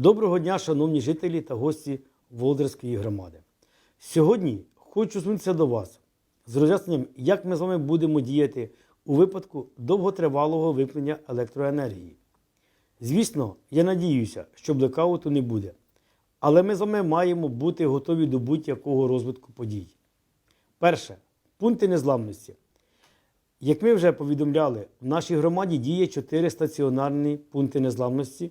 Доброго дня, шановні жителі та гості Володарської громади. Сьогодні хочу звернутися до вас з роз'ясненням, як ми з вами будемо діяти у випадку довготривалого вимкнення електроенергії. Звісно, я надіюся, що блекауту не буде, але ми з вами маємо бути готові до будь-якого розвитку подій. Перше пункти незламності. Як ми вже повідомляли, в нашій громаді діє 4 стаціонарні пункти незламності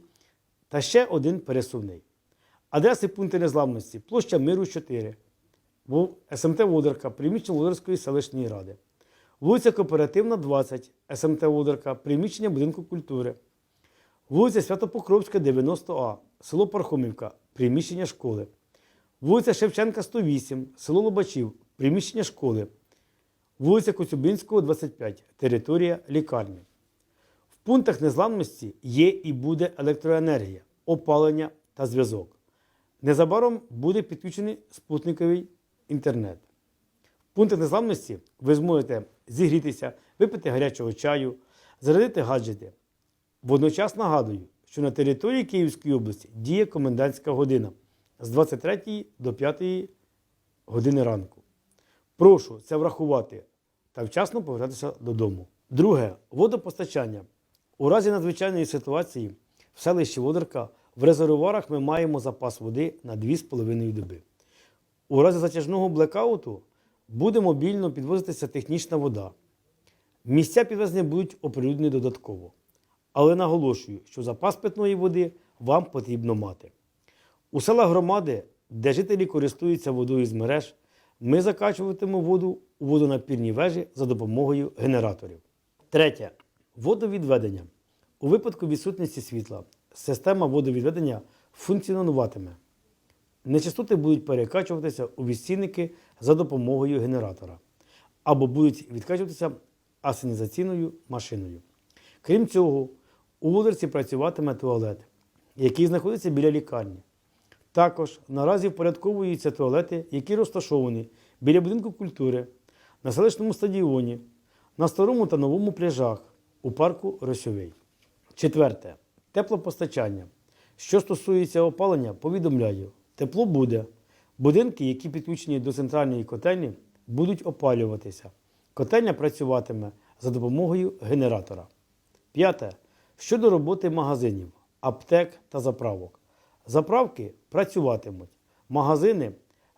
та ще один пересувний. Адреси пункту незламності. Площа Миру 4, СМТ Водорка, приміщення Водорської селищної ради, вулиця Кооперативна, 20, СМТ Водорка, приміщення будинку культури, вулиця Святопокровська, 90А, село Пархомівка, приміщення школи, вулиця Шевченка, 108, село Лобачів, приміщення школи, вулиця Коцюбинського, 25, територія лікарні. Пунктах незламності є і буде електроенергія, опалення та зв'язок. Незабаром буде підключений спутниковий інтернет. В пунктах незламності ви зможете зігрітися, випити гарячого чаю, зарядити гаджети. Водночас нагадую, що на території Київської області діє комендантська година з 23 до 5 години ранку. Прошу це врахувати та вчасно повертатися додому. Друге водопостачання. У разі надзвичайної ситуації в селищі Водорка в резервуарах ми маємо запас води на 2,5 доби. У разі затяжного блекауту буде мобільно підвозитися технічна вода. Місця підвезення будуть оприлюднені додатково. Але наголошую, що запас питної води вам потрібно мати. У селах громади, де жителі користуються водою з мереж, ми закачуватимемо воду у водонапірні вежі за допомогою генераторів. Третє. Водовідведення. У випадку відсутності світла система водовідведення функціонуватиме. Нечистоти будуть перекачуватися у відстійники за допомогою генератора або будуть відкачуватися асенізаційною машиною. Крім цього, у Володерці працюватиме туалет, який знаходиться біля лікарні. Також наразі впорядковуються туалети, які розташовані біля будинку культури, на селищному стадіоні, на старому та новому пляжах у парку Росьовий. Четверте. Теплопостачання. Що стосується опалення, повідомляю, тепло буде. Будинки, які підключені до центральної котельні, будуть опалюватися. Котельня працюватиме за допомогою генератора. П'яте. Щодо роботи магазинів, аптек та заправок. Заправки працюватимуть. Магазини,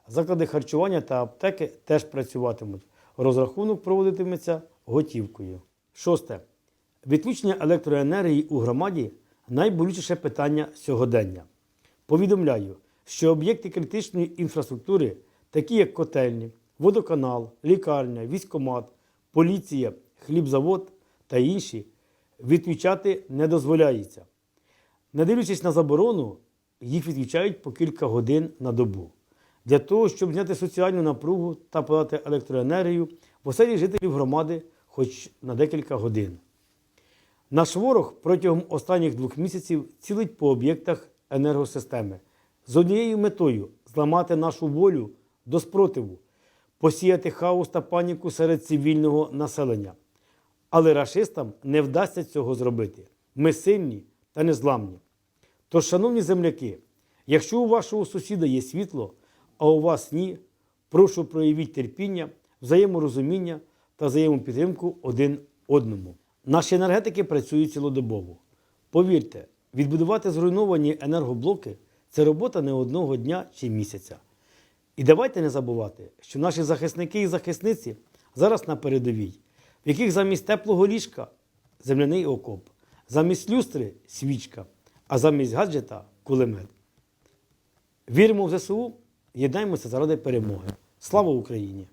заклади харчування та аптеки теж працюватимуть. Розрахунок проводитиметься готівкою. Шосте. Відключення електроенергії у громаді найболючіше питання сьогодення. Повідомляю, що об'єкти критичної інфраструктури, такі як котельні, водоканал, лікарня, військомат, поліція, хлібзавод та інші, відключати не дозволяється. Не дивлячись на заборону, їх відключають по кілька годин на добу. Для того, щоб зняти соціальну напругу та подати електроенергію в оселі жителів громади хоч на декілька годин. Наш ворог протягом останніх двох місяців цілить по об'єктах енергосистеми з однією метою зламати нашу волю до спротиву, посіяти хаос та паніку серед цивільного населення. Але рашистам не вдасться цього зробити. Ми сильні та незламні. Тож, шановні земляки, якщо у вашого сусіда є світло, а у вас ні, прошу проявіть терпіння, взаєморозуміння та взаємопідтримку один одному. Наші енергетики працюють цілодобово. Повірте, відбудувати зруйновані енергоблоки це робота не одного дня чи місяця. І давайте не забувати, що наші захисники і захисниці зараз на передовій, в яких замість теплого ліжка земляний окоп, замість люстри свічка, а замість гаджета кулемет. Віримо в ЗСУ, єднаємося заради перемоги. Слава Україні!